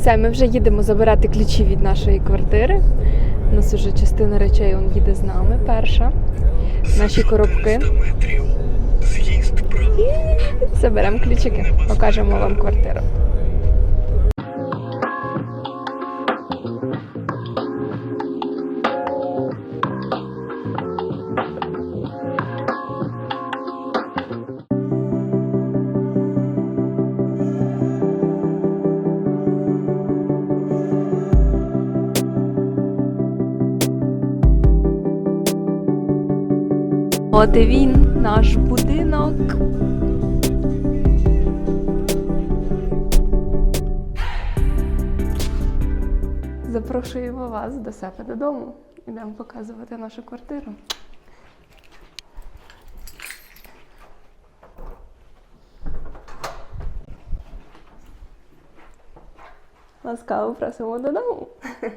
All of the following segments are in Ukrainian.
Все, ми вже їдемо забирати ключі від нашої квартири. У нас вже частина речей он їде з нами. Перша. Наші коробки. Заберемо ключики. Покажемо вам квартиру. От він, наш будинок. Запрошуємо вас до себе додому. Ідемо показувати нашу квартиру. Ласкаво просимо додому.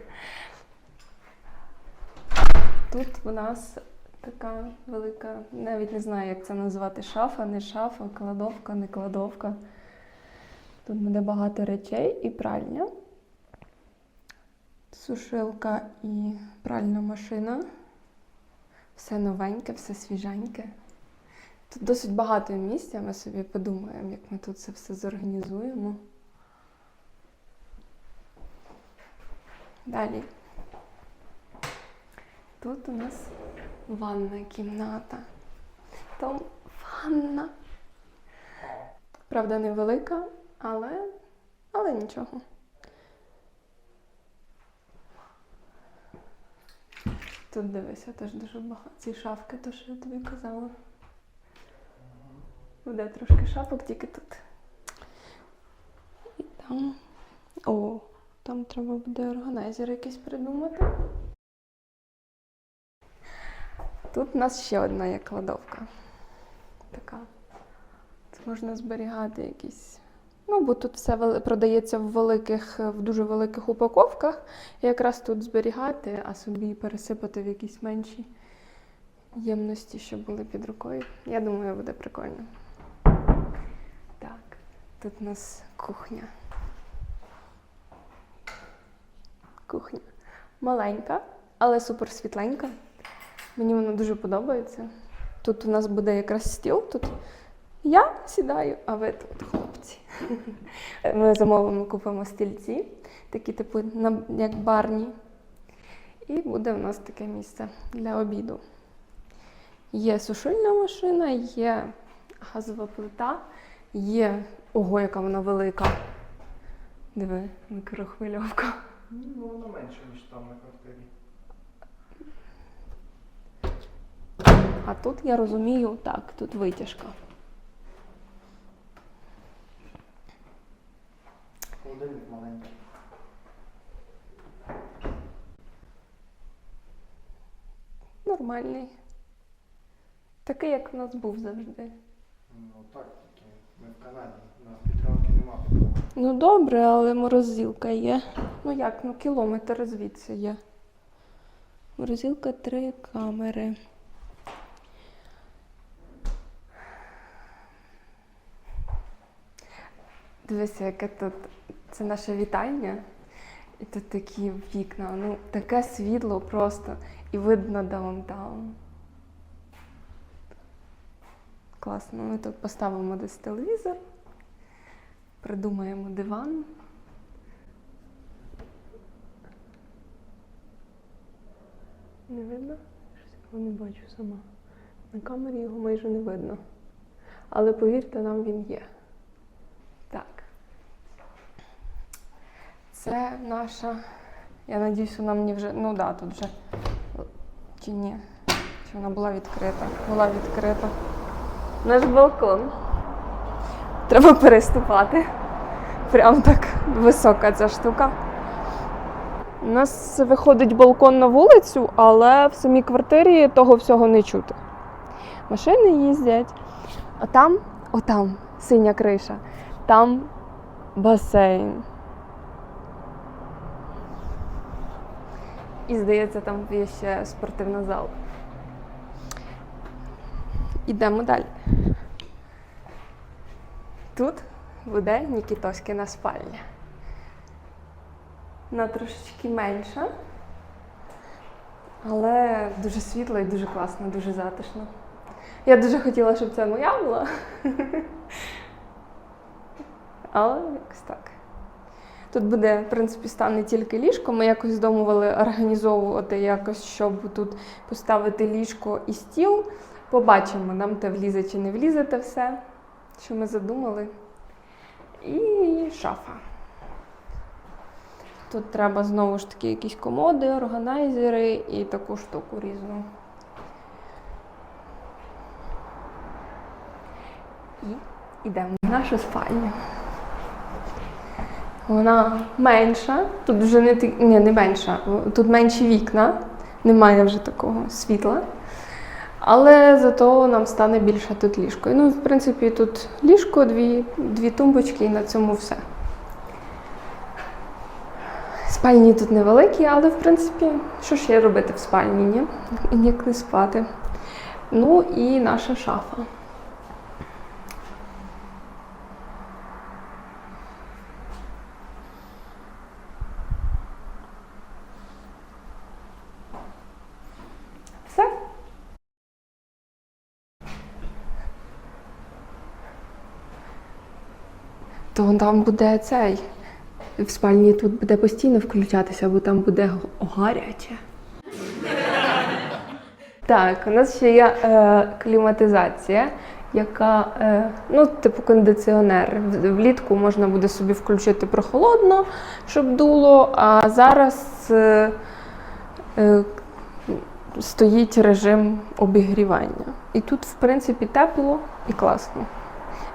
Тут у нас така велика, навіть не знаю, як це назвати, шафа, не шафа, кладовка, не кладовка. Тут буде багато речей і пральня, сушилка і пральна машина. Все новеньке, все свіженьке. Тут досить багато місця, ми собі подумаємо, як ми тут це все зорганізуємо. Далі. Тут у нас ванна кімната. Там ванна. Правда, невелика, але, але нічого. Тут дивися, теж дуже багато. Ці шафки, то що я тобі казала. Буде трошки шапок, тільки тут. І там. О, там треба буде органайзер якийсь придумати. Тут у нас ще одна є кладовка. Така. Тут можна зберігати якісь. Ну, бо тут все продається в великих, в дуже великих упаковках. І якраз тут зберігати, а собі пересипати в якісь менші ємності, що були під рукою. Я думаю, буде прикольно. Так, тут у нас кухня. Кухня. Маленька, але супер світленька. Мені воно дуже подобається. Тут у нас буде якраз стіл. Тут я сідаю, а ви тут хлопці. Ми замовимо, купимо стільці, такі типу як барні. І буде в нас таке місце для обіду. Є сушильна машина, є газова плита, є. Ого, яка вона велика. Диви, мікрохвильовка. Ну, воно менше, ніж там на квартирі. А тут я розумію, так, тут витяжка. Холодильник маленький. Нормальний. Такий, як в нас був завжди. Ну так, тільки ми в Канаді. У нас підтримки нема такого. Ну добре, але морозилка є. Ну як, ну кілометр звідси є. Морозилка три камери. Дивися, яке тут. Це наше вітання. І тут такі вікна. Ну, таке світло просто. І видно даунтаун. Класно. Ми тут поставимо десь телевізор. Придумаємо диван. Не видно? Щось його не бачу сама. На камері його майже не видно. Але повірте, нам він є. Так. Це наша. Я надіюсь, вона мені вже. Ну так, да, тут вже. Чи ні? Чи вона була відкрита? Була відкрита. Наш балкон. Треба переступати. Прям так висока ця штука. У нас виходить балкон на вулицю, але в самій квартирі того всього не чути. Машини їздять. А там, отам, синя криша, там басейн. І здається, там є ще спортивний зал. Ідемо далі. Тут буде Нікітоськина спальня. Вона трошечки менша. Але дуже світла і дуже класно, дуже затишно. Я дуже хотіла, щоб це моя була. Але якось так. Тут буде, в принципі, стане тільки ліжко. Ми якось здумували організовувати якось, щоб тут поставити ліжко і стіл. Побачимо, нам те влізе чи не влізе те все, що ми задумали. І шафа. Тут треба знову ж таки якісь комоди, органайзери і таку штуку різну. І йдемо в нашу спальню. Вона менша, тут вже не ні, не менша, тут менші вікна, немає вже такого світла. Але зато нам стане більше тут ліжко. Ну, в принципі, тут ліжко, дві, дві тумбочки і на цьому все. Спальні тут невеликі, але в принципі, що ж є робити в спальні, ні? Як не спати. Ну і наша шафа. Все. То там буде цей. В спальні тут буде постійно включатися, бо там буде гаряче. Так, у нас ще є е, кліматизація, яка, е, ну, типу кондиціонер. Влітку можна буде собі включити прохолодно, щоб дуло, а зараз е, е, стоїть режим обігрівання. І тут, в принципі, тепло і класно.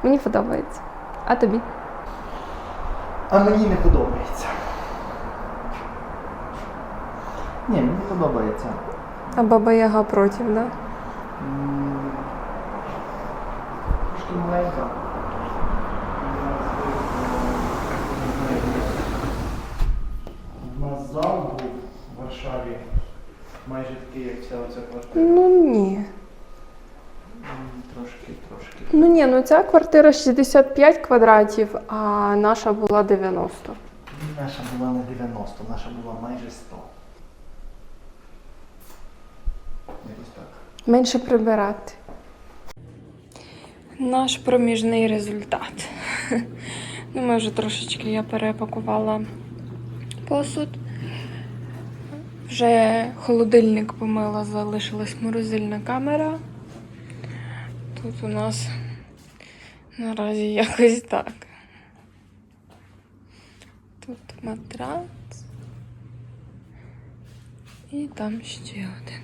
Мені подобається. А тобі? А мені не подобається. Ні, мені подобається. А баба Яга проти, да? Трошки маленька. У нас зал був в Варшаві. Майже такий, як вся оця квартира. Ну ні. М, Трошки, трошки. Ну ні, ну ця квартира 65 квадратів, а наша була 90. Наша була не 90, наша була майже 100. Якось так. Менше прибирати. Наш проміжний результат. Ну, ми вже трошечки я перепакувала посуд. Вже холодильник помила, залишилась морозильна камера. Тут у нас наразі якось так. Тут матрац. І там ще один.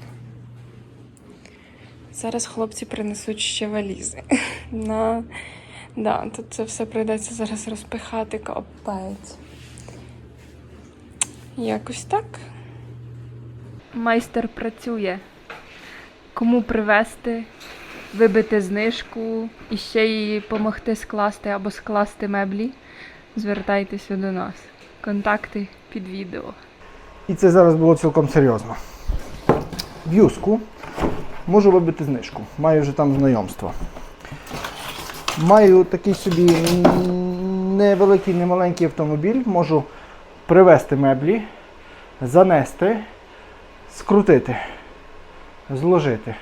Зараз хлопці принесуть ще валізи. На... Да, тут це все прийдеться зараз розпихати капець. Якось так. Майстер працює. Кому привезти, вибити знижку і ще їй допомогти скласти або скласти меблі, звертайтеся до нас. Контакти під відео. І це зараз було цілком серйозно. В Юску можу вибити знижку. Маю вже там знайомство. Маю такий собі невеликий, немаленький автомобіль. Можу привезти меблі, занести, скрутити, зложити.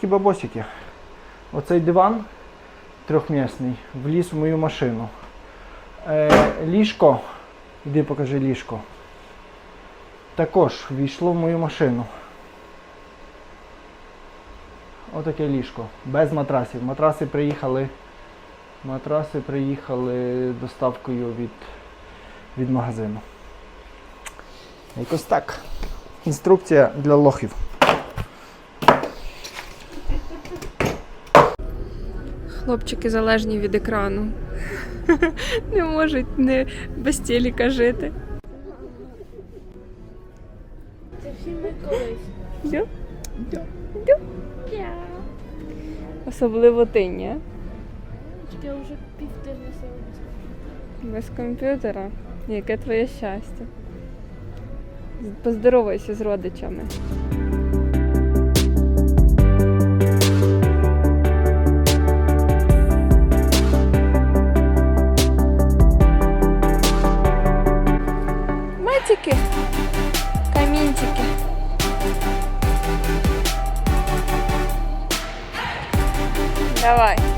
Тільки бабосики. Оцей диван трьохмісний вліз в мою машину. Е, ліжко Іди покажи ліжко. Також війшло в мою машину. Отаке ліжко. Без матрасів. Матраси приїхали. Матраси приїхали доставкою від, від магазину. Якось так. Інструкція для лохів. Хлопчики залежні від екрану. Не можуть не без телека жити. Це всі ми колись. Дю? Дю? Особливо ти, ні? Я вже півтижня сьогодні. Без комп'ютера. Яке твоє щастя. Поздоровайся з родичами. Давай.